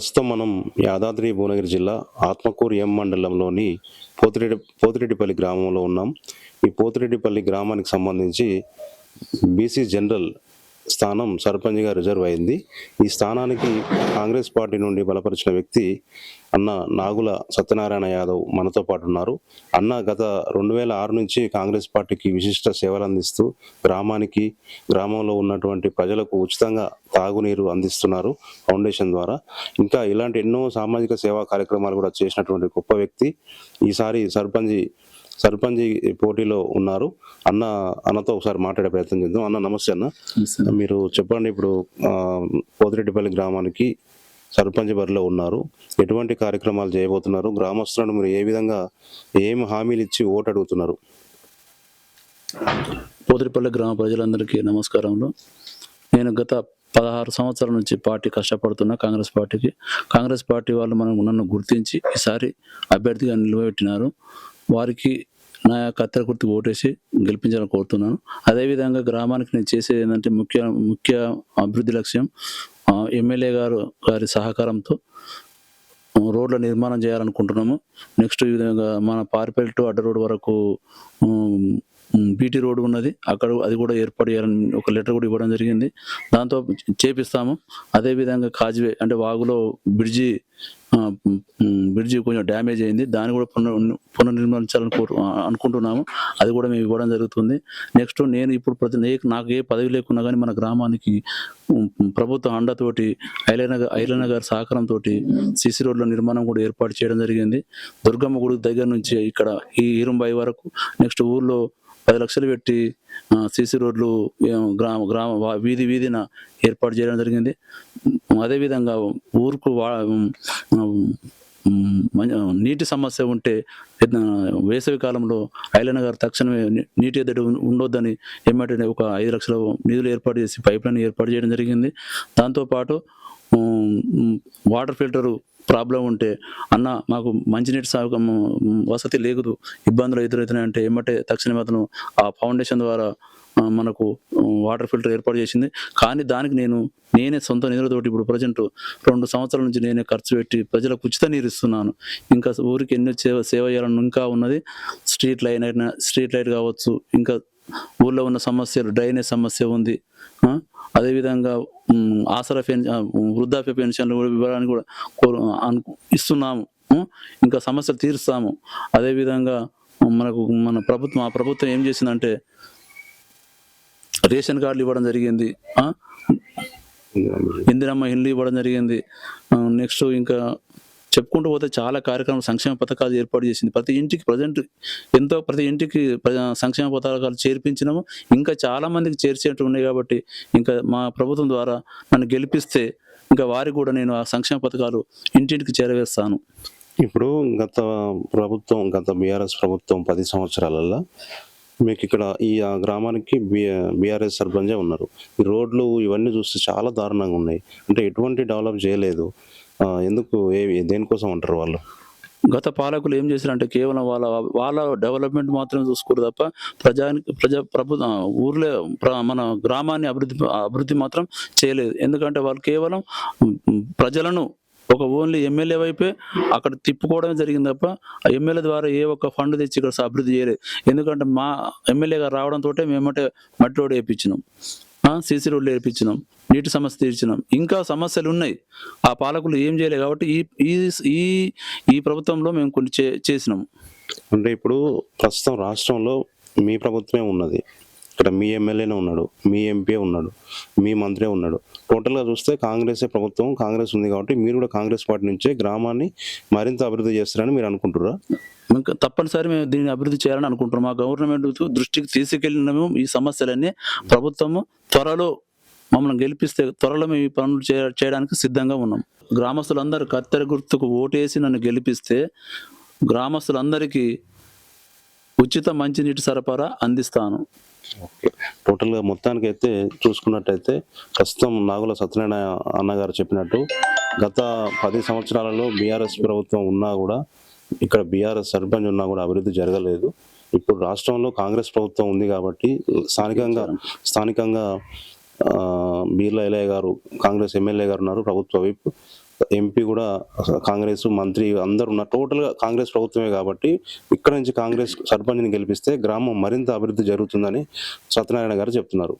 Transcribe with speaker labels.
Speaker 1: ప్రస్తుతం మనం యాదాద్రి భువనగిరి జిల్లా ఆత్మకూరు ఎం మండలంలోని పోతిరెడ్డి పోతిరెడ్డిపల్లి గ్రామంలో ఉన్నాం. ఈ పోతిరెడ్డిపల్లి గ్రామానికి సంబంధించి బీసీ జనరల్ స్థానం సర్పంచ్గా రిజర్వ్ అయింది. ఈ స్థానానికి కాంగ్రెస్ పార్టీ నుండి బలపరిచిన వ్యక్తి అన్న నాగుల సత్యనారాయణ యాదవ్ మనతో పాటు ఉన్నారు. అన్న గత రెండు వేల ఆరు నుంచి కాంగ్రెస్ పార్టీకి విశిష్ట సేవలు అందిస్తూ గ్రామానికి గ్రామంలో ఉన్నటువంటి ప్రజలకు ఉచితంగా తాగునీరు అందిస్తున్నారు ఫౌండేషన్ ద్వారా. ఇంకా ఇలాంటి ఎన్నో సామాజిక సేవా కార్యక్రమాలు కూడా చేసినటువంటి గొప్ప వ్యక్తి. ఈసారి సర్పంచ్ సర్పంచ్ పోటీలో ఉన్నారు. అన్న అన్నతో ఒకసారి మాట్లాడే ప్రయత్నం చేద్దాం. అన్న నమస్తే అన్న. మీరు చెప్పండి ఇప్పుడు పోతిరెడ్డిపల్లి గ్రామానికి సర్పంచ్ బరిలో ఉన్నారు. ఎటువంటి కార్యక్రమాలు చేయబోతున్నారు? గ్రామస్తులను మీరు ఏ విధంగా ఏం హామీలు ఇచ్చి ఓటు అడుగుతున్నారు?
Speaker 2: పోతిరిపల్లి గ్రామ ప్రజలందరికీ నమస్కారములు. నేను గత పదహారు సంవత్సరాల నుంచి పార్టీ కష్టపడుతున్నా కాంగ్రెస్ పార్టీకి. కాంగ్రెస్ పార్టీ వాళ్ళు మనం నన్ను గుర్తించి ఈసారి అభ్యర్థిగా నిలబెట్టినారు. వారికి నా కత్తెర గుర్తు ఓటేసి గెలిపించాలని కోరుతున్నాను. అదేవిధంగా గ్రామానికి నేను చేసేది ఏంటంటే ముఖ్య ముఖ్య అభివృద్ధి లక్ష్యం ఎమ్మెల్యే గారు గారి సహకారంతో రోడ్ల నిర్మాణం చేయాలనుకుంటున్నాము. నెక్స్ట్ ఈ విధంగా మన పారిపల్లి టు అడ్డ రోడ్ వరకు బీటీ రోడ్ ఉన్నది. అక్కడ అది కూడా ఏర్పాటు చేయాలని ఒక లెటర్ కూడా ఇవ్వడం జరిగింది. దాంతో చేపిస్తాము. అదేవిధంగా కాజ్వే అంటే వాగులో బ్రిడ్జి బ్రిడ్జి కొంచెం డ్యామేజ్ అయింది. దాన్ని కూడా పునర్ పునర్నిర్మించాలని కోరు అనుకుంటున్నాము. అది కూడా మేము ఇవ్వడం జరుగుతుంది. నెక్స్ట్ నేను ఇప్పుడు ప్రతి నాకు ఏ పదవి లేకున్నా కానీ మన గ్రామానికి ప్రభుత్వ అండతోటి ఐలైన ఐలైన గారి సహకారంతో సిసి రోడ్ల నిర్మాణం కూడా ఏర్పాటు చేయడం జరిగింది. దుర్గమ్మ గుడి దగ్గర నుంచి ఇక్కడ ఈ ఈరుంబాయి వరకు. నెక్స్ట్ ఊర్లో పది లక్షలు పెట్టి సిసి రోడ్లు గ్రామ గ్రామ వీధి వీధిన ఏర్పాటు చేయడం జరిగింది. అదేవిధంగా ఊరుకు వా నీటి సమస్య ఉంటే వేసవి కాలంలో ఐలైన గారు తక్షణమే నీటి ఎద్దడి ఉండొద్దని ఏమంటే ఒక ఐదు లక్షల నిధులు ఏర్పాటు చేసి పైప్ లైన్ ఏర్పాటు చేయడం జరిగింది. దాంతోపాటు వాటర్ ఫిల్టరు ప్రాబ్లం ఉంటే అన్న మాకు మంచినీటి సాగు వసతి లేదు ఇబ్బందులు ఎదురవుతున్నాయంటే ఏమంటే తక్షణమే అతను ఆ ఫౌండేషన్ ద్వారా మనకు వాటర్ ఫిల్టర్ ఏర్పాటు చేసింది. కానీ దానికి నేను నేనే సొంత నిధులతోటి ఇప్పుడు ప్రజెంట్ రెండు సంవత్సరాల నుంచి నేనే ఖర్చు పెట్టి ప్రజలకు ఉచిత నీరు ఇస్తున్నాను. ఇంకా ఊరికి ఎన్నో సేవ సేవ చేయాలని ఇంకా ఉన్నది. స్ట్రీట్ లైన్ అయినా స్ట్రీట్ లైట్ కావచ్చు ఇంకా ఊళ్ళో ఉన్న సమస్యలు డ్రైనేజ్ సమస్య ఉంది. అదేవిధంగా ఆసరా పెన్షన్ వృద్ధాప్య పెన్షన్లు కూడా ఇవ్వడానికి కూడా కోరు అను ఇస్తున్నాము. ఇంకా సమస్యలు తీరుస్తాము. అదేవిధంగా మనకు మన ప్రభుత్వం ఆ ప్రభుత్వం ఏం చేసిందంటే రేషన్ కార్డులు ఇవ్వడం జరిగింది. ఇందిరమ్మ ఇల్లు ఇవ్వడం జరిగింది. నెక్స్ట్ ఇంకా చెప్పుకుంటూ పోతే చాలా కార్యక్రమం సంక్షేమ పథకాలు ఏర్పాటు చేసింది. ప్రతి ఇంటికి ప్రజెంట్ ఎంతో ప్రతి ఇంటికి సంక్షేమ పథకాలు చేర్పించినాము. ఇంకా చాలా మందికి చేర్చేట్టు ఉన్నాయి కాబట్టి ఇంకా మా ప్రభుత్వం ద్వారా నన్ను గెలిపిస్తే ఇంకా వారికి కూడా నేను ఆ సంక్షేమ పథకాలు ఇంటింటికి చేరవేస్తాను.
Speaker 1: ఇప్పుడు గత ప్రభుత్వం గత బీఆర్ఎస్ ప్రభుత్వం పది సంవత్సరాలలో మీకు ఇక్కడ ఈ గ్రామానికి బీఆర్ఎస్ సర్పంచే ఉన్నారు. ఈ రోడ్లు ఇవన్నీ చూస్తే చాలా దారుణంగా ఉన్నాయి. అంటే ఎటువంటి డెవలప్ చేయలేదు. ఎందుకు? ఏ దేనికోసం అంటారు వాళ్ళు?
Speaker 2: గత పాలకులు ఏం చేశారంటే కేవలం వాళ్ళ వాళ్ళ డెవలప్మెంట్ మాత్రమే చూసుకోరు తప్ప ప్రజానికి ప్రజా ప్రభు ఊర్లో మన గ్రామాన్ని అభివృద్ధి అభివృద్ధి మాత్రం చేయలేదు. ఎందుకంటే వాళ్ళు కేవలం ప్రజలను ఒక ఓన్లీ ఎమ్మెల్యే వైపే అక్కడ తిప్పుకోవడమే జరిగింది తప్ప ఆ ఎమ్మెల్యే ద్వారా ఏ ఒక్క ఫండ్ తెచ్చి ఇక్కడ అభివృద్ధి చేయలేదు. ఎందుకంటే మా ఎమ్మెల్యే గారు రావడంతో మేమంటే మట్టి రోడ్ వేయించినాం. సీసీ రోడ్లు నేర్పించినాం నీటి సమస్య తీర్చినాం. ఇంకా సమస్యలు ఉన్నాయి ఆ పాలకులు ఏం చేయలేదు కాబట్టి ఈ ఈ ఈ ఈ ప్రభుత్వంలో మేము కొన్ని చే చేసినాం.
Speaker 1: అంటే ఇప్పుడు ప్రస్తుతం రాష్ట్రంలో మీ ప్రభుత్వమే ఉన్నది. ఇక్కడ మీ ఎమ్మెల్యేనే ఉన్నాడు మీ ఎంపీ ఉన్నాడు మీ మంత్రి ఉన్నాడు. టోటల్గా చూస్తే కాంగ్రెసే ప్రభుత్వం కాంగ్రెస్ ఉంది కాబట్టి మీరు కూడా కాంగ్రెస్ పార్టీ నుంచే గ్రామాన్ని మరింత అభివృద్ధి చేస్తారని మీరు అనుకుంటున్నారా?
Speaker 2: ఇంకా తప్పనిసరి మేము దీన్ని అభివృద్ధి చేయాలని అనుకుంటున్నాం. మా గవర్నమెంట్ దృష్టికి తీసుకెళ్ళిన మేము ఈ సమస్యలన్నీ ప్రభుత్వము త్వరలో మమ్మల్ని గెలిపిస్తే త్వరలో మేము ఈ పనులు చేయడానికి సిద్ధంగా ఉన్నాం. గ్రామస్తులందరూ కత్తెర గుర్తుకు ఓటేసి నన్ను గెలిపిస్తే గ్రామస్తులందరికీ ఉచిత మంచినీటి సరఫరా అందిస్తాను.
Speaker 1: టోటల్గా మొత్తానికి అయితే చూసుకున్నట్టయితే ప్రస్తుతం నాగుల సత్యనారాయణ అన్నగారు చెప్పినట్టు గత పది సంవత్సరాలలో బీఆర్ఎస్ ప్రభుత్వం ఉన్నా కూడా ఇక్కడ బీఆర్ఎస్ సర్పంచ్ ఉన్నా కూడా అభివృద్ధి జరగలేదు. ఇప్పుడు రాష్ట్రంలో కాంగ్రెస్ ప్రభుత్వం ఉంది కాబట్టి స్థానికంగా స్థానికంగా బీర్లా ఎలయ్య గారు కాంగ్రెస్ ఎమ్మెల్యే గారు ఉన్నారు ప్రభుత్వ వైపు. ఎంపీ కూడా కాంగ్రెస్ మంత్రి అందరు ఉన్న టోటల్గా కాంగ్రెస్ ప్రభుత్వమే కాబట్టి ఇక్కడ నుంచి కాంగ్రెస్ సర్పంచ్ని గెలిపిస్తే గ్రామం మరింత అభివృద్ధి జరుగుతుందని సత్యనారాయణ గారు చెప్తున్నారు.